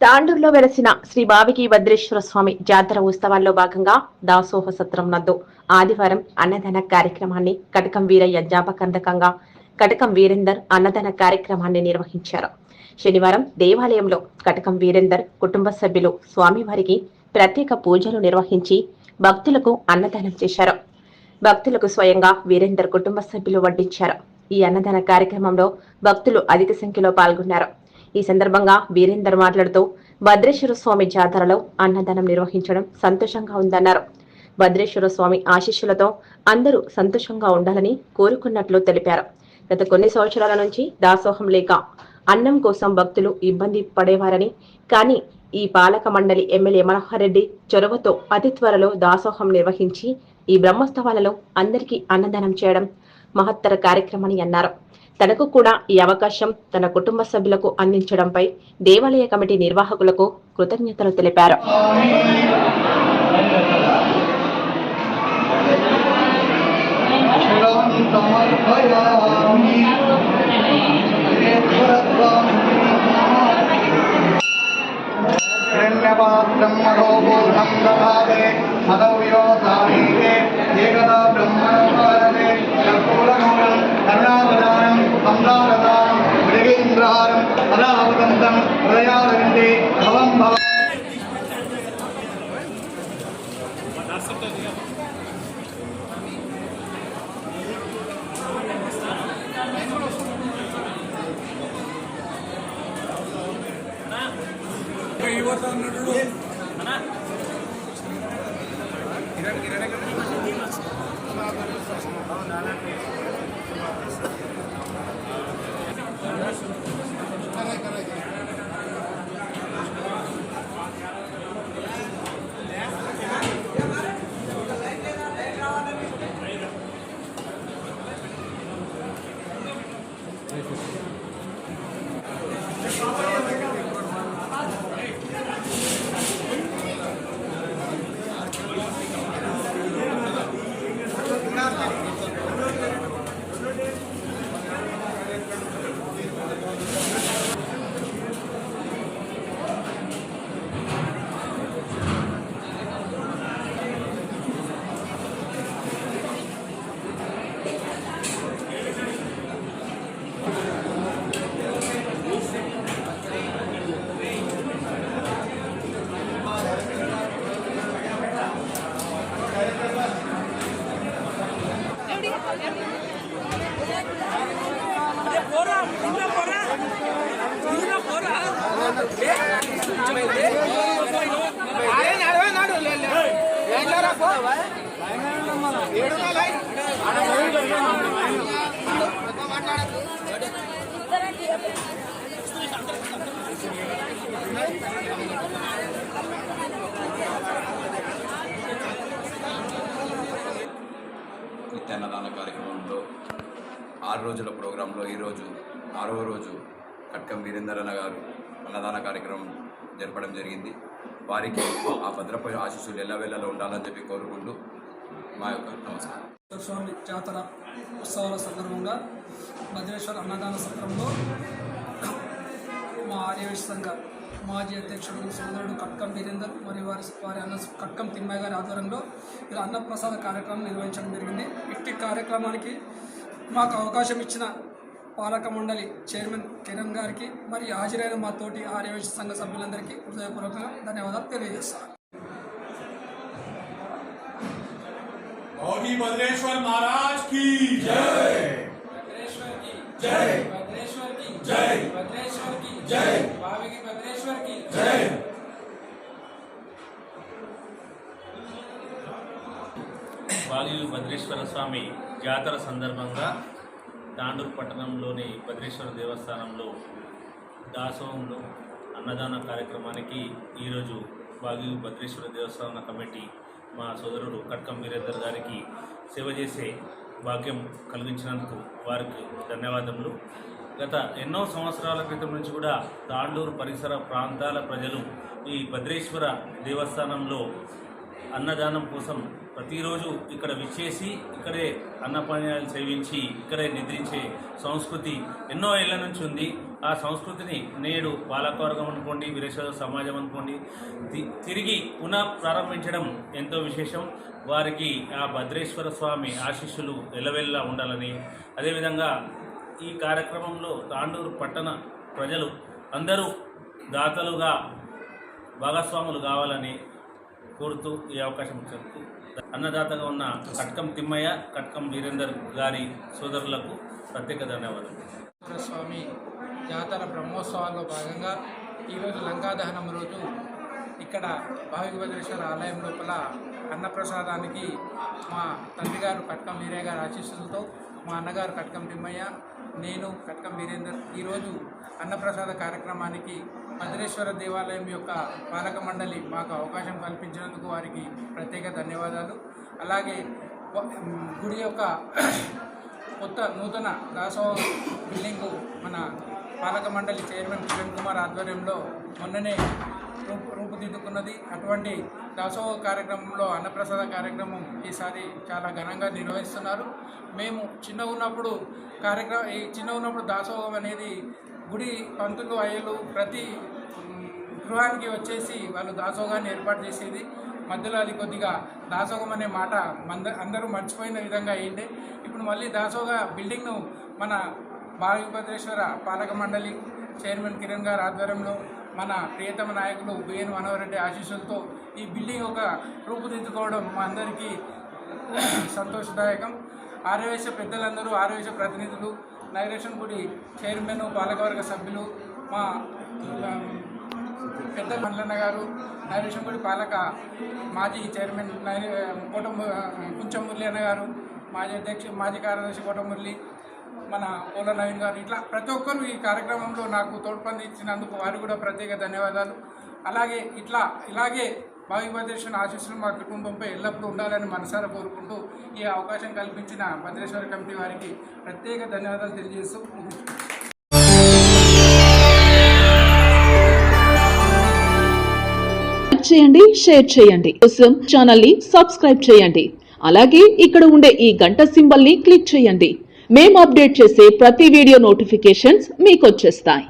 తాండూరులో వెలసిన శ్రీ బావికి భద్రేశ్వర స్వామి జాతర ఉత్సవాల్లో భాగంగా దాసోహ సత్రం నందు ఆదివారం అన్నదాన కార్యక్రమాన్ని కటకం వీరయ్య జ్ఞాపకందకంగా కటకం వీరేందర్ అన్నదాన కార్యక్రమాన్ని నిర్వహించారు. శనివారం దేవాలయంలో కటకం వీరేందర్ కుటుంబ సభ్యులు స్వామివారికి ప్రత్యేక పూజలు నిర్వహించి భక్తులకు అన్నదానం చేశారు. భక్తులకు స్వయంగా వీరేందర్ కుటుంబ సభ్యులు వడ్డించారు. ఈ అన్నదాన కార్యక్రమంలో భక్తులు అధిక సంఖ్యలో పాల్గొన్నారు. ఈ సందర్భంగా వీరేందర్ మాట్లాడుతూ భద్రేశ్వర స్వామి జాతరలో అన్నదానం నిర్వహించడం సంతోషంగా ఉందన్నారు. భద్రేశ్వర స్వామి ఆశీస్సులతో అందరూ సంతోషంగా ఉండాలని కోరుకున్నట్లు తెలిపారు. గత కొన్ని సంవత్సరాల నుంచి దాసోహం లేక అన్నం కోసం భక్తులు ఇబ్బంది పడేవారని కానీ ఈ పాలక మండలి ఎమ్మెల్యే మనోహర్ రెడ్డి చొరవతో అతి త్వరలో దాసోహం నిర్వహించి ఈ బ్రహ్మోత్సవాలలో అందరికీ అన్నదానం చేయడం మహత్తర కార్యక్రమని అన్నారు. తనకు కూడా ఈ అవకాశం తన కుటుంబ సభ్యులకు అందించడంపై దేవాలయ కమిటీ నిర్వాహకులకు కృతజ్ఞతలు తెలిపారు ధన్యవాదం మనోబోధం ప్రభావే మనవ్యోధారీ పోతాడు కిరణ్ కిరణ్ నిత్యాన్నదాన కార్యక్రమంలో ఆరు రోజుల ప్రోగ్రాంలో ఈరోజు ఆరవ రోజు కట్కం వీరేందరన్న గారు అన్నదాన కార్యక్రమం జరపడం జరిగింది. వారికి ఆ భద్రపై ఆశీస్సులు ఎల్లవేళలో ఉండాలని చెప్పి కోరుకుంటూ మా యొక్క నమస్కారం. స్వామి జాతర ఉత్సవాల సందర్భంగా భద్రేశ్వర అన్నదాన సత్రంలో మా ఆర్యవేశ సంఘ మాజీ అధ్యక్షుడు సోదరుడు కట్కం వీరేందర్ మరియు వారి వారి అన్న కట్కం తిమ్మయ్య గారి ఆధ్వర్యంలో ఇలా అన్నప్రసాద కార్యక్రమం నిర్వహించడం జరిగింది. ఇట్టి కార్యక్రమానికి మాకు అవకాశం ఇచ్చిన పాలక మండలి చైర్మన్ కిరణ్ గారికి మరియు హాజరైన మా తోటి ఆర్యవేశ సంఘ సభ్యులందరికీ హృదయపూర్వకంగా ధన్యవాదాలు తెలియజేస్తాను. भोगी भद्रेश्वर महाराज की जय भद्रेश्वर की जय भद्रेश्वर की जय भद्रेश्वर की जय भावी की भद्रेश्वर की जय వాయు భద్రేశ్వర స్వామి జాతర సందర్భంగా తాండూరు పట్టణంలోని భద్రేశ్వర దేవస్థానంలో దాసోహంలో అన్నదాన కార్యక్రమానికి ఈరోజు వాయు భద్రేశ్వర దేవస్థాన కమిటీ మా సోదరుడు కట్కం వీరేందర్ గారికి సేవ చేసే భాగ్యం కలిగించినందుకు వారికి ధన్యవాదములు. గత ఎన్నో సంవత్సరాల క్రితం నుంచి కూడా తాండూరు పరిసర ప్రాంతాల ప్రజలు ఈ భద్రేశ్వర దేవస్థానంలో అన్నదానం కోసం ప్రతిరోజు ఇక్కడ విచ్చేసి ఇక్కడే అన్నపానీయాలు సేవించి ఇక్కడే నిద్రించే సంస్కృతి ఎన్నో ఏళ్ళ నుంచి ఉంది. ఆ సంస్కృతిని నేడు పాలకవర్గం అనుకోండి వీరేశ్వర సమాజం అనుకోండి తి- తిరిగి పునః ప్రారంభించడం ఎంతో విశేషం. వారికి ఆ భద్రేశ్వర స్వామి ఆశీస్సులు ఎలవెల్లా ఉండాలని. అదేవిధంగా ఈ కార్యక్రమంలో తాండూరు పట్టణ ప్రజలు అందరూ దాతలుగా భాగస్వాములు కావాలని కోరుతూ ఈ అవకాశం చెప్తూ అన్నదాతగా ఉన్న కట్కం తిమ్మయ్య కట్కం వీరేందర్ గారి సోదరులకు ప్రత్యేక ధన్యవాదాలు. స్వామి జాతర బ్రహ్మోత్సవాల్లో భాగంగా ఈరోజు లంకాదహనం రోజు ఇక్కడ భావికభద్రేశ్వర ఆలయం లోపల అన్నప్రసాదానికి మా తండ్రి గారు కట్కం వీరయ్య గారి ఆశీస్సులతో మా అన్నగారు కట్కం తిమ్మయ్య నేను కట్కం వీరేందర్ ఈరోజు అన్నప్రసాద కార్యక్రమానికి భద్రేశ్వర దేవాలయం యొక్క పాలక మండలి మాకు అవకాశం కల్పించినందుకు వారికి ప్రత్యేక ధన్యవాదాలు. అలాగే గుడి యొక్క కొత్త నూతన దాసోహ బిల్డింగ్ మన పాలక మండలి చైర్మన్ కిరణ్ కుమార్ ఆధ్వర్యంలో మొన్ననే రూపుదిద్దుకున్నది. అటువంటి దాసోహ కార్యక్రమంలో అన్నప్రసాద కార్యక్రమం ఈసారి చాలా ఘనంగా నిర్వహిస్తున్నారు. మేము చిన్న ఉన్నప్పుడు కార్యక్రమం ఈ చిన్న ఉన్నప్పుడు దాసోహం అనేది గుడి పంతులు అయ్యలు ప్రతి గృహానికి వచ్చేసి వాళ్ళు దాసోహాన్ని ఏర్పాటు చేసేది. మధ్యలో అది కొద్దిగా దాసోహం అనే మాట మంద అందరూ మర్చిపోయిన విధంగా అయింది. ఇప్పుడు మళ్ళీ దాసోహ బిల్డింగ్ను మన భావిభద్రేశ్వర పాలక మండలి చైర్మన్ కిరణ్ గారు ఆధ్వర్యంలో మన ప్రియతమ నాయకులు బిఎన్ మనోహర్ రెడ్డి ఆశీస్సులతో ఈ బిల్డింగ్ ఒక రూపుదిద్దుకోవడం మా అందరికీ సంతోషదాయకం. ఆర్యవేశ పెద్దలందరూ ఆర్యవేశ ప్రతినిధులు నైరేషన్ గుడి చైర్మన్ పాలకవర్గ సభ్యులు మా పెద్ద మండలన్న గారు నైరేషన్ గుడి పాలక మాజీ చైర్మన్ నైరే కోట కుంచం మురళి అన్న గారు మాజీ అధ్యక్ష మాజీ కార్యదర్శి కోట మురళి మన ఓల నవీన్ గారు. ఇట్లా ప్రతి ఒక్కరు ఈ కార్యక్రమంలో నాకు తోడ్పందించినందుకు వారికి కూడా ప్రత్యేక ధన్యవాదాలు. అలాగే ఇట్లా ఇలాగే భావి ఆశీస్సులు మా కుటుంబంపై ఎల్లప్పుడూ ఉండాలని మనసారా కోరుకుంటూ ఈ అవకాశం కల్పించిన భద్రేశ్వర కమిటీ వారికి ప్రత్యేక ధన్యవాదాలు తెలియజేస్తూ చేయండి షేర్ చేయండి. కోసం ఛానల్ని సబ్స్క్రైబ్ చేయండి. అలాగే ఇక్కడ ఉండే ఈ గంట సింబల్ని క్లిక్ చేయండి. మేము అప్డేట్ చేసే ప్రతి వీడియో నోటిఫికేషన్స్ మీకు వచ్చేస్తాయి.